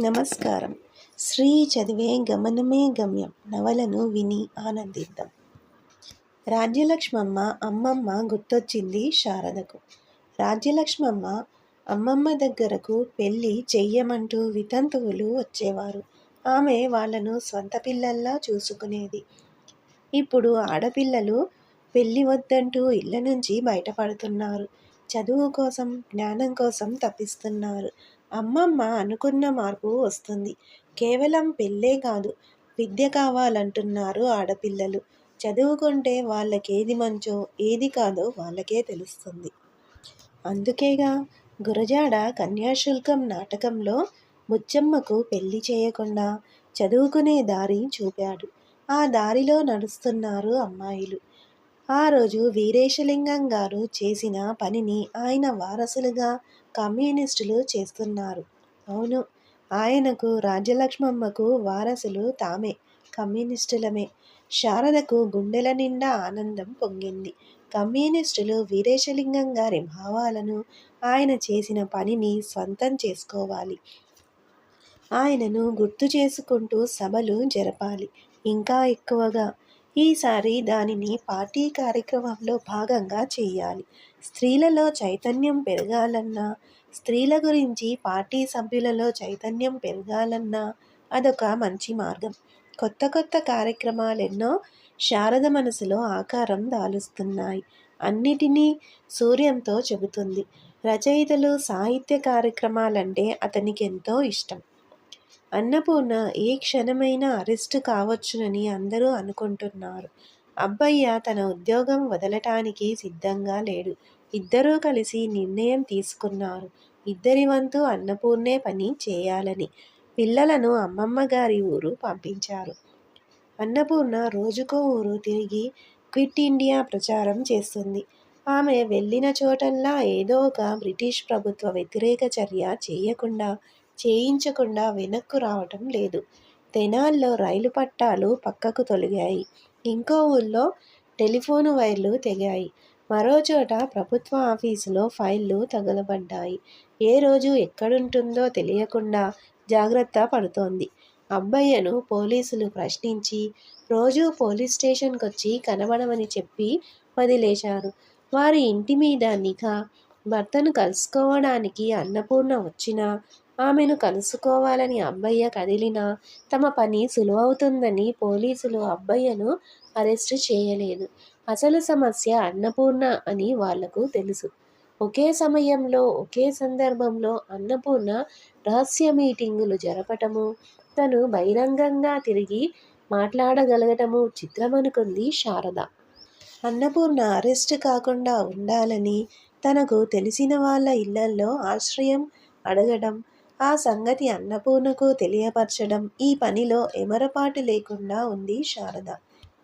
నమస్కారం. శ్రీ చదివే గమనమే గమ్యం. నవలను విని ఆనందిద్దాం. రాజ్యలక్ష్మమ్మ అమ్మమ్మ గుర్తొచ్చింది శారదకు. రాజ్యలక్ష్మమ్మ అమ్మమ్మ దగ్గరకు పెళ్ళి చెయ్యమంటూ వితంతువులు వచ్చేవారు. ఆమె వాళ్ళను స్వంత పిల్లల్లా చూసుకునేది. ఇప్పుడు ఆడపిల్లలు పెళ్ళి వద్దంటూ ఇళ్ళ నుంచి బయటపడుతున్నారు. చదువు కోసం జ్ఞానం కోసం తప్పిస్తున్నారు. అమ్మమ్మ అనుకున్న మార్పు వస్తుంది. కేవలం పెళ్ళే కాదు విద్య కావాలంటున్నారు ఆడపిల్లలు. చదువుకుంటే వాళ్ళకేది మంచో ఏది కాదో వాళ్ళకే తెలుస్తుంది. అందుకేగా గురజాడ కన్యాశుల్కం నాటకంలో ముచ్చమ్మకు పెళ్ళి చేయకుండా చదువుకునే దారి చూపాడు. ఆ దారిలో నడుస్తున్నారు అమ్మాయిలు. ఆ రోజు వీరేశలింగం గారు చేసిన పనిని ఆయన వారసులుగా కమ్యూనిస్టులు చేస్తున్నారు. అవును ఆయనకు రాజ్యలక్ష్మమ్మకు వారసులు తామే కమ్యూనిస్టులమే. శారదకు గుండెల నిండా ఆనందం పొంగింది. కమ్యూనిస్టులు వీరేశలింగం గారి భావాలను ఆయన చేసిన పనిని స్వంతం చేసుకోవాలి. ఆయనను గుర్తు చేసుకుంటూ సభలు జరపాలి. ఇంకా ఎక్కువగా ఈసారి దానిని పార్టీ కార్యక్రమంలో భాగంగా చేయాలి. స్త్రీలలో చైతన్యం పెరగాలన్నా స్త్రీల గురించి పార్టీ సభ్యులలో చైతన్యం పెరగాలన్నా అదొక మంచి మార్గం. కొత్త కొత్త కార్యక్రమాలెన్నో శారద మనసులో ఆకారం దాలుస్తున్నాయి. అన్నిటినీ సూర్యంతో చెబుతుంది. రచయితలు సాహిత్య కార్యక్రమాలంటే అతనికి ఎంతో ఇష్టం. అన్నపూర్ణ ఏ క్షణమైనా అరెస్ట్ కావచ్చునని అందరూ అనుకుంటున్నారు. అబ్బయ్య తన ఉద్యోగం వదలటానికి సిద్ధంగా లేడు. ఇద్దరూ కలిసి నిర్ణయం తీసుకున్నారు. ఇద్దరి వంతు అన్నపూర్ణే పని చేయాలని పిల్లలను అమ్మమ్మ గారి ఊరు పంపించారు. అన్నపూర్ణ రోజుకో ఊరు తిరిగి క్విట్ ఇండియా ప్రచారం చేస్తుంది. ఆమె వెళ్ళిన చోటల్లా ఏదో ఒక బ్రిటిష్ ప్రభుత్వ వ్యతిరేక చర్య చేయకుండా చేయించకుండా వెనక్కు రావటం లేదు. తెనాల్లో రైలు పట్టాలు పక్కకు తొలగాయి. ఇంకో ఊళ్ళో టెలిఫోను వైర్లు తెగాయి. మరోచోట ప్రభుత్వ ఆఫీసులో ఫైళ్ళు తగలబడ్డాయి. ఏ రోజు ఎక్కడుంటుందో తెలియకుండా జాగ్రత్త పడుతోంది. అబ్బయ్యను పోలీసులు ప్రశ్నించి రోజూ పోలీస్ స్టేషన్కొచ్చి కనబడమని చెప్పి వదిలేశారు. వారి ఇంటి మీద నిఘా భర్తను కలుసుకోవడానికి అన్నపూర్ణ వచ్చినా ఆమెను కలుసుకోవాలని అబ్బయ్య కదిలినా తమ పని సులువవుతుందని పోలీసులు అబ్బయ్యను అరెస్టు చేయలేదు. అసలు సమస్య అన్నపూర్ణ అని వాళ్ళకు తెలుసు. ఒకే సమయంలో ఒకే సందర్భంలో అన్నపూర్ణ రహస్య మీటింగులు జరపటము తను బహిరంగంగా తిరిగి మాట్లాడగలగటము చిత్రమనుకుంది శారద. అన్నపూర్ణ అరెస్ట్ కాకుండా ఉండాలని తనకు తెలిసిన వాళ్ళ ఇళ్ళల్లో ఆశ్రయం అడగడం ఆ సంగతి అన్నపూర్ణకు తెలియపరచడం ఈ పనిలో ఎమరపాటు లేకుండా ఉంది శారద.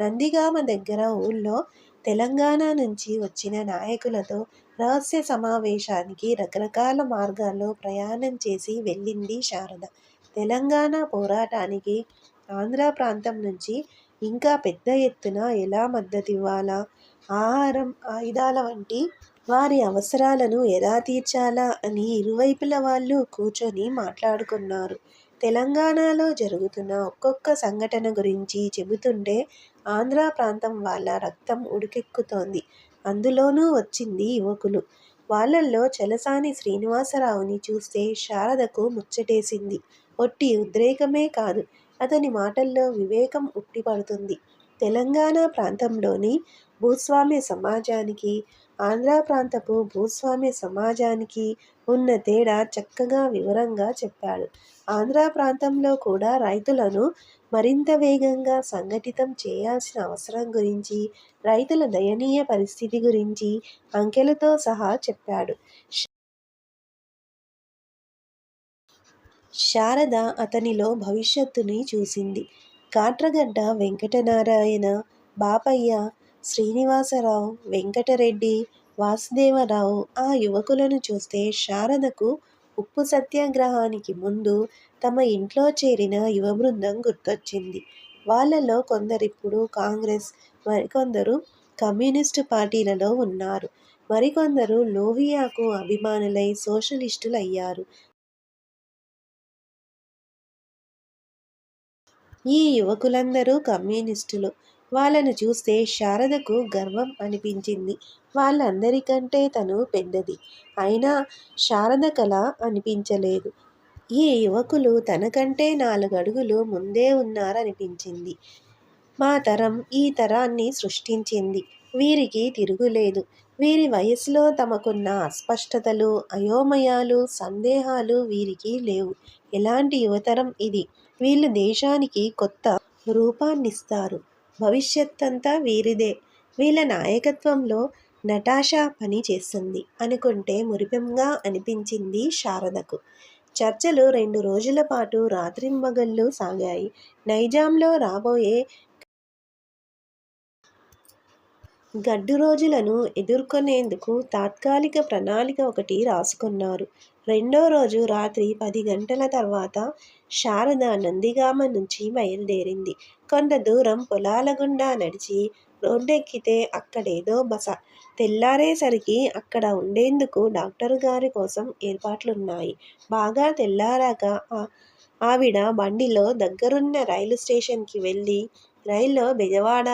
నందిగామ దగ్గర ఊళ్ళో తెలంగాణ నుంచి వచ్చిన నాయకులతో రహస్య సమావేశానికి రకరకాల మార్గాల్లో ప్రయాణం చేసి వెళ్ళింది శారద. తెలంగాణ పోరాటానికి ఆంధ్ర ప్రాంతం నుంచి ఇంకా పెద్ద ఎత్తున ఎలా మద్దతివ్వాలా? ఆహారం ఆయుధాల వంటి వారి అవసరాలను ఎలా తీర్చాలా అని ఇరువైపుల వాళ్ళు కూర్చొని మాట్లాడుకున్నారు. తెలంగాణలో జరుగుతున్న ఒక్కొక్క సంఘటన గురించి చెబుతుంటే ఆంధ్ర ప్రాంతం వాళ్ళ రక్తం ఉడికెక్కుతోంది. అందులోనూ వచ్చింది యువకులు. వాళ్ళల్లో చలసాని శ్రీనివాసరావుని చూస్తే శారదకు ముచ్చటేసింది. ఒట్టి ఉద్రేకమే కాదు అతని మాటల్లో వివేకం ఉట్టిపడుతుంది. తెలంగాణ ప్రాంతంలోని భూస్వామ్య సమాజానికి ఆంధ్ర ప్రాంతపు భూస్వామ్య సమాజానికి ఉన్న తేడా చక్కగా వివరంగా చెప్పాడు. ఆంధ్ర ప్రాంతంలో కూడా రైతులను మరింత వేగంగా సంఘటితం చేయాల్సిన అవసరం గురించి రైతుల దయనీయ పరిస్థితి గురించి అంకెలతో సహా చెప్పాడు. శారద అతనిలో భవిష్యత్తుని చూసింది. కాట్రగడ్డ వెంకటనారాయణ బాపయ్య శ్రీనివాసరావు వెంకటరెడ్డి వాసుదేవరావు ఆ యువకులను చూస్తే శారదకు ఉప్పు సత్యాగ్రహానికి ముందు తమ ఇంట్లో చేరిన యువ బృందం గుర్తొచ్చింది. వాళ్ళలో కొందరిప్పుడు కాంగ్రెస్ మరికొందరు కమ్యూనిస్టు పార్టీలలో ఉన్నారు. మరికొందరు లోహియాకు అభిమానులై సోషలిస్టులు అయ్యారు ఈ యువకులందరూ కమ్యూనిస్టులు. వాళ్ళను చూస్తే శారదకు గర్వం అనిపించింది. వాళ్ళందరికంటే తను పెద్దది. అయినా శారద కళ అనిపించలేదు. ఈ యువకులు తనకంటే నాలుగడుగులు ముందే ఉన్నారనిపించింది. మా తరం ఈ తరాన్ని సృష్టించింది. వీరికి తిరుగులేదు. వీరి వయసులో తమకున్న అస్పష్టతలు అయోమయాలు సందేహాలు వీరికి లేవు. ఎలాంటి యువతరం ఇది? వీళ్ళు దేశానికి కొత్త రూపాన్నిస్తారు. భవిష్యత్తంతా వీరిదే. వీళ్ళ నాయకత్వంలో నటాషా పని చేస్తుంది అనుకుంటే మురిపెంగా అనిపించింది శారదకు. చర్చలు రెండు రోజుల పాటు రాత్రింబగళ్ళు సాగాయి. నైజాంలో రాబోయే గడ్డు రోజులను ఎదుర్కొనేందుకు తాత్కాలిక ప్రణాళిక ఒకటి రాసుకున్నారు. రెండో రోజు రాత్రి పది గంటల తర్వాత శారద నందిగామ నుంచి బయలుదేరింది. కొంత దూరం పొలాల గుండా నడిచి రోడ్డెక్కితే అక్కడేదో బస. తెల్లారేసరికి అక్కడ ఉండేందుకు డాక్టర్ గారి కోసం ఏర్పాట్లున్నాయి. బాగా తెల్లారాక ఆవిడ బండిలో దగ్గరున్న రైలు స్టేషన్కి వెళ్ళి రైల్లో బెజవాడ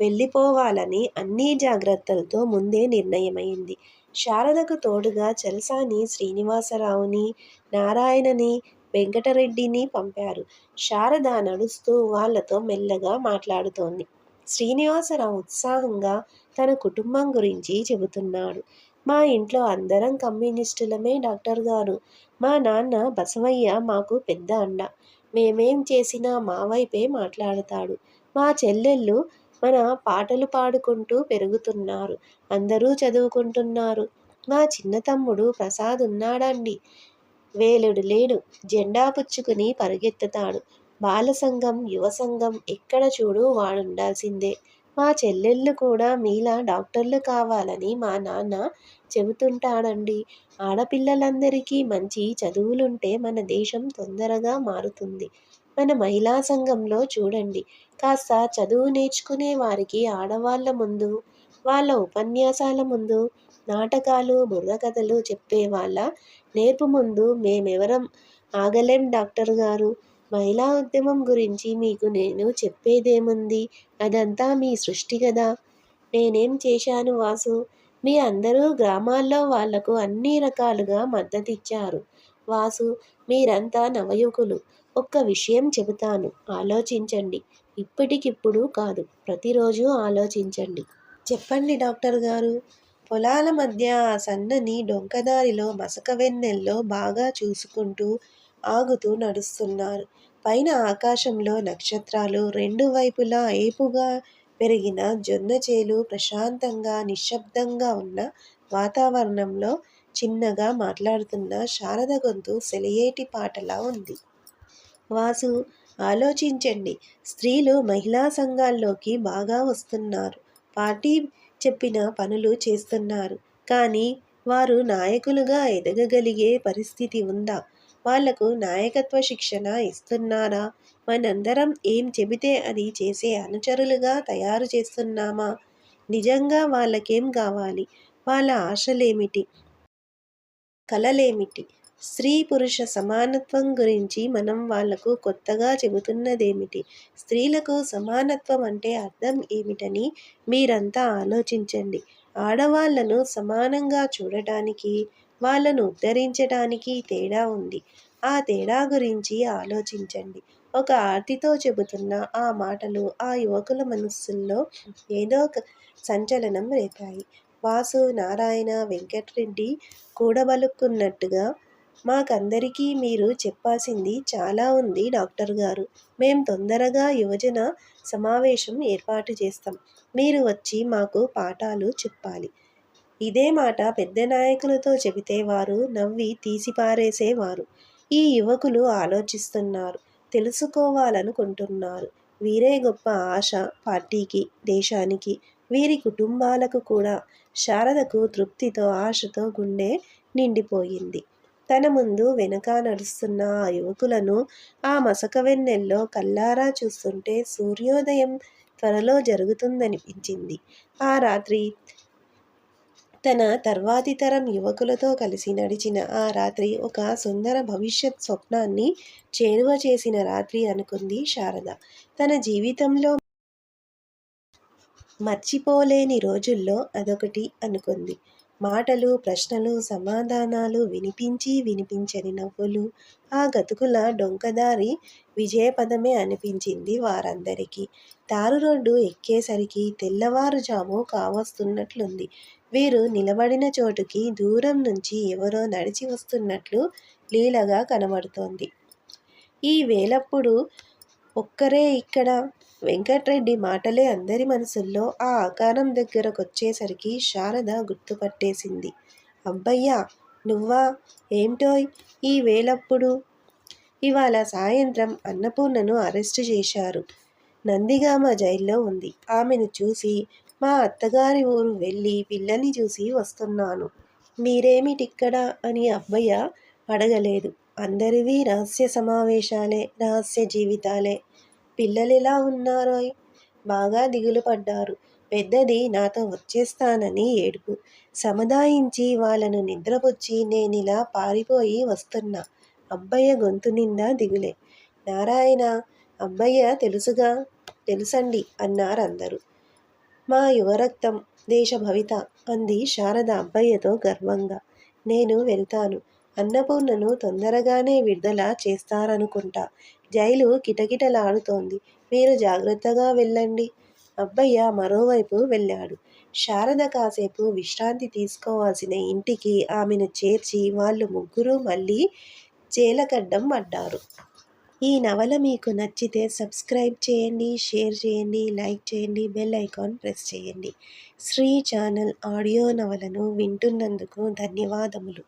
వెళ్ళిపోవాలని అన్ని జాగ్రత్తలతో ముందే నిర్ణయమైంది. శారదకు తోడుగా చల్సాని శ్రీనివాసరావుని నారాయణని వెంకటరెడ్డిని పంపారు. శారద నడుస్తూ వాళ్ళతో మెల్లగా మాట్లాడుతోంది. శ్రీనివాసరావు ఉత్సాహంగా తన కుటుంబం గురించి చెబుతున్నాడు. మా ఇంట్లో అందరం కమ్యూనిస్టులమే డాక్టర్ గారు. మా నాన్న బసవయ్య మాకు పెద్ద అండ మేమేం చేసినా మా వైపే మాట్లాడతాడు. మా చెల్లెళ్ళు మన పాటలు పాడుకుంటూ పెరుగుతున్నారు. అందరూ చదువుకుంటున్నారు. మా చిన్న తమ్ముడు ప్రసాద్ ఉన్నాడండి. వేలుడు లేడు. జెండా పుచ్చుకుని పరిగెత్తుతాడు. బాల సంఘం యువ సంఘం ఎక్కడ చూడు వాడుండాల్సిందే. మా చెల్లెళ్ళు కూడా మీలా డాక్టర్లు కావాలని మా నాన్న చెబుతుంటాడండి. ఆడపిల్లలందరికీ మంచి చదువులుంటే మన దేశం తొందరగా మారుతుంది. మన మహిళా సంఘంలో చూడండి. కాస్త చదువు నేర్చుకునే వారికి ఆడవాళ్ళ ముందు వాళ్ళ ఉపన్యాసాల ముందు నాటకాలు బుర్రకథలు చెప్పే వాళ్ళ నేర్పు ముందు మేమెవరం ఆగలేం డాక్టర్ గారు. మహిళా ఉద్యమం గురించి మీకు నేను చెప్పేదేముంది? అదంతా మీ సృష్టి కదా. నేనేం చేశాను వాసు? మీ అందరూ గ్రామాల్లో వాళ్ళకు అన్ని రకాలుగా మద్దతిచ్చారు. వాసు మీరంతా నవయుకులు ఒక్క విషయం చెబుతాను. ఆలోచించండి. ఇప్పటికిప్పుడు కాదు. ప్రతిరోజు ఆలోచించండి. చెప్పండి డాక్టర్ గారు. పొలాల మధ్య ఆ సన్నని డొంకదారిలో మసక వెన్నెల్లో బాగా చూసుకుంటూ ఆగుతూ నడుస్తున్నారు. పైన ఆకాశంలో నక్షత్రాలు రెండు వైపులా ఏపుగా పెరిగిన జొన్న చేలు ప్రశాంతంగా నిశ్శబ్దంగా ఉన్న వాతావరణంలో చిన్నగా మాట్లాడుతున్న శారద గొంతు సెలయేటి పాటలా ఉంది. వాసు ఆలోచించండి. స్త్రీలు మహిళా సంఘాల్లోకి బాగా వస్తున్నారు. పార్టీ చెప్పిన పనులు చేస్తున్నారు. కానీ వారు నాయకులుగా ఎదగగలిగే పరిస్థితి ఉందా? వాళ్ళకు నాయకత్వ శిక్షణ ఇస్తున్నారా? మనందరం ఏం చెబితే అది చేసే అనుచరులుగా తయారు చేస్తున్నామా? నిజంగా వాళ్ళకేం కావాలి? వాళ్ళ ఆశలేమిటి? కలలేమిటి? స్త్రీ పురుష సమానత్వం గురించి మనం వాళ్ళకు కొత్తగా చెబుతున్నదేమిటి? స్త్రీలకు సమానత్వం అంటే అర్థం ఏమిటని మీరంతా ఆలోచించండి. ఆడవాళ్ళను సమానంగా చూడటానికి వాళ్ళను ఉద్ధరించడానికి తేడా ఉంది. ఆ తేడా గురించి ఆలోచించండి. ఒక ఆర్తితో చెబుతున్న ఆ మాటలు ఆ యువకుల మనస్సుల్లో ఏదో సంచలనం రేపాయి వాసు నారాయణ వెంకట్రెడ్డి కూడబలుక్కున్నట్టుగా మాకందరికీ మీరు చెప్పాల్సింది చాలా ఉంది డాక్టర్ గారు. మేం తొందరగా యువజన సమావేశం ఏర్పాటు చేస్తాం. మీరు వచ్చి మాకు పాఠాలు చెప్పాలి. ఇదే మాట పెద్ద నాయకులతో చెబితే వారు నవ్వి తీసిపారేసేవారు. ఈ యువకులు ఆలోచిస్తున్నారు తెలుసుకోవాలనుకుంటున్నారు. వీరే గొప్ప ఆశ పార్టీకి దేశానికి వీరి కుటుంబాలకు కూడా. శారదకు తృప్తితో ఆశతో గుండె నిండిపోయింది. తన ముందు వెనక నడుస్తున్న ఆ యువకులను ఆ మసక వెన్నెల్లో కల్లారా చూస్తుంటే సూర్యోదయం త్వరలో జరుగుతుందనిపించింది. ఆ రాత్రి తన తర్వాతి తరం యువకులతో కలిసి నడిచిన ఆ రాత్రి ఒక సుందర భవిష్యత్ స్వప్నాన్ని చేరువ చేసిన రాత్రి అనుకుంది శారద. తన జీవితంలో మర్చిపోలేని రోజుల్లో అదొకటి అనుకుంది. మాటలు ప్రశ్నలు సమాధానాలు వినిపించి వినిపించని నవ్వులు. ఆ గతుకుల డొంకదారి విజయపదమే అనిపించింది వారందరికీ. తారు రోడ్డు ఎక్కేసరికి తెల్లవారుజాము కావస్తున్నట్లుంది. వీరు నిలబడిన చోటుకి దూరం నుంచి ఎవరో నడిచి వస్తున్నట్లు లీలగా కనబడుతోంది. ఈ వేలప్పుడు ఒక్కరే ఇక్కడ. వెంకట్రెడ్డి మాటలే అందరి మనసుల్లో ఆ ఆకారం దగ్గరకొచ్చేసరికి శారద గుర్తుపట్టేసింది. అబ్బయ్యా నువ్వా? ఏంటోయ్? ఈ వేలప్పుడు? ఇవాళ సాయంత్రం అన్నపూర్ణను అరెస్టు చేశారు. నందిగామ జైల్లో ఉంది. ఆమెను చూసి మా అత్తగారి ఊరు వెళ్ళి పిల్లని చూసి వస్తున్నాను. మీరేమిటిక్కడ? అని అబ్బయ్య అడగలేదు. అందరివి రహస్య సమావేశాలే రహస్య జీవితాలే. పిల్లలు ఎలా ఉన్నారో బాగా దిగులు పడ్డారు. పెద్దది నాతో వచ్చేస్తానని ఏడుపు. సముదాయించి వాళ్ళను నిద్రపుచ్చి నేనిలా పారిపోయి వస్తున్నా. అబ్బయ్య గొంతు నిండా దిగులే. నారాయణ అబ్బయ్య తెలుసుగా? తెలుసండి అన్నారందరూ. మా యువరక్తం దేశ భవిత అంది శారద అబ్బయ్యతో గర్వంగా. నేను వెళ్తాను. అన్నపూర్ణను తొందరగానే విడుదల చేస్తారనుకుంటా. జైలు కిటకిటలాడుతోంది. మీరు జాగ్రత్తగా వెళ్ళండి. అబ్బయ్య మరోవైపు వెళ్ళాడు. శారద కాసేపు విశ్రాంతి తీసుకోవాల్సిన ఇంటికి ఆమెను చేర్చి వాళ్ళు ముగ్గురు మళ్ళీ చేలకడ్డం పడ్డారు. ఈ నవల మీకు నచ్చితే సబ్స్క్రైబ్ చేయండి షేర్ చేయండి లైక్ చేయండి బెల్ ఐకాన్ ప్రెస్ చేయండి. శ్రీ ఛానల్ ఆడియో నవలను వింటున్నందుకు ధన్యవాదములు.